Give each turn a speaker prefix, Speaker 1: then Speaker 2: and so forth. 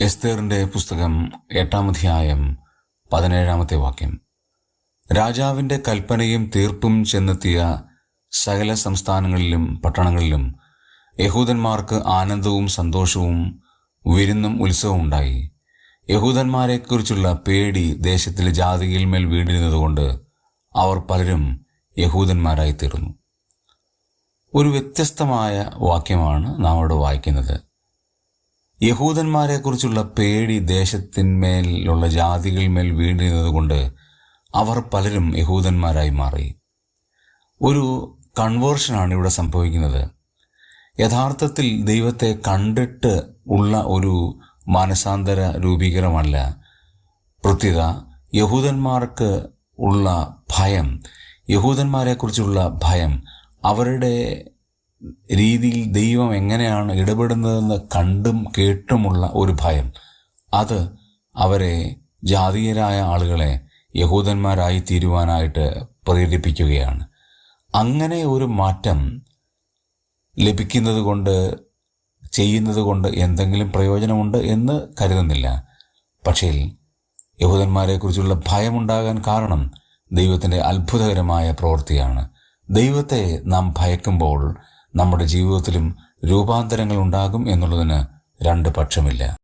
Speaker 1: എസ്തേറിന്റെ പുസ്തകം എട്ടാമധ്യായം പതിനേഴാമത്തെ വാക്യം. രാജാവിന്റെ കൽപ്പനയും തീർപ്പും ചെന്നെത്തിയ സകല സംസ്ഥാനങ്ങളിലും പട്ടണങ്ങളിലും യഹൂദന്മാർക്ക് ആനന്ദവും സന്തോഷവും വിരുന്നും ഉത്സവവും ഉണ്ടായി. യഹൂദന്മാരെക്കുറിച്ചുള്ള പേടി ദേശത്തിലെ ജാതിയിൽ മേൽ വീണിരുന്നതുകൊണ്ട് അവർ പലരും യഹൂദന്മാരായി തീർന്നു ഒരു വ്യത്യസ്തമായ വാക്യമാണ് നാം അവിടെ വായിക്കുന്നത്. യഹൂദന്മാരെക്കുറിച്ചുള്ള പേടി ദേശത്തിന്മേലുള്ള ജാതികളിന്മേൽ വീണ്ടിരുന്നതുകൊണ്ട് അവർ പലരും യഹൂദന്മാരായി മാറി. ഒരു കൺവേർഷനാണ് ഇവിടെ സംഭവിക്കുന്നത്. യഥാർത്ഥത്തിൽ ദൈവത്തെ കണ്ടിട്ട് ഉള്ള ഒരു മാനസാന്തര രൂപീകരമല്ല പ്രത്യേക യഹൂദന്മാർക്ക് ഉള്ള ഭയം യഹൂദന്മാരെക്കുറിച്ചുള്ള ഭയം അവരുടെ രീതിയിൽ ദൈവം എങ്ങനെയാണ് ഇടപെടുന്നതെന്ന് കണ്ടും കേട്ടുമുള്ള ഒരു ഭയം. അത് അവരെ ജാതീയരായ ആളുകളെ യഹൂദന്മാരായി തീരുവാനായിട്ട് പ്രേരിപ്പിക്കുകയാണ്. അങ്ങനെ ഒരു മാറ്റം ലഭിക്കുന്നത് കൊണ്ട് ചെയ്യുന്നത് കൊണ്ട് എന്തെങ്കിലും പ്രയോജനമുണ്ട് എന്ന് കരുതുന്നില്ല. പക്ഷേ യഹൂദന്മാരെക്കുറിച്ചുള്ള ഭയമുണ്ടാകാൻ കാരണം ദൈവത്തിന്റെ അത്ഭുതകരമായ പ്രവൃത്തിയാണ്. ദൈവത്തെ നാം ഭയക്കുമ്പോൾ നമ്മുടെ ജീവിതത്തിലും രൂപാന്തരങ്ങൾ ഉണ്ടാകും എന്നുള്ളതിന് രണ്ട് പക്ഷമില്ല.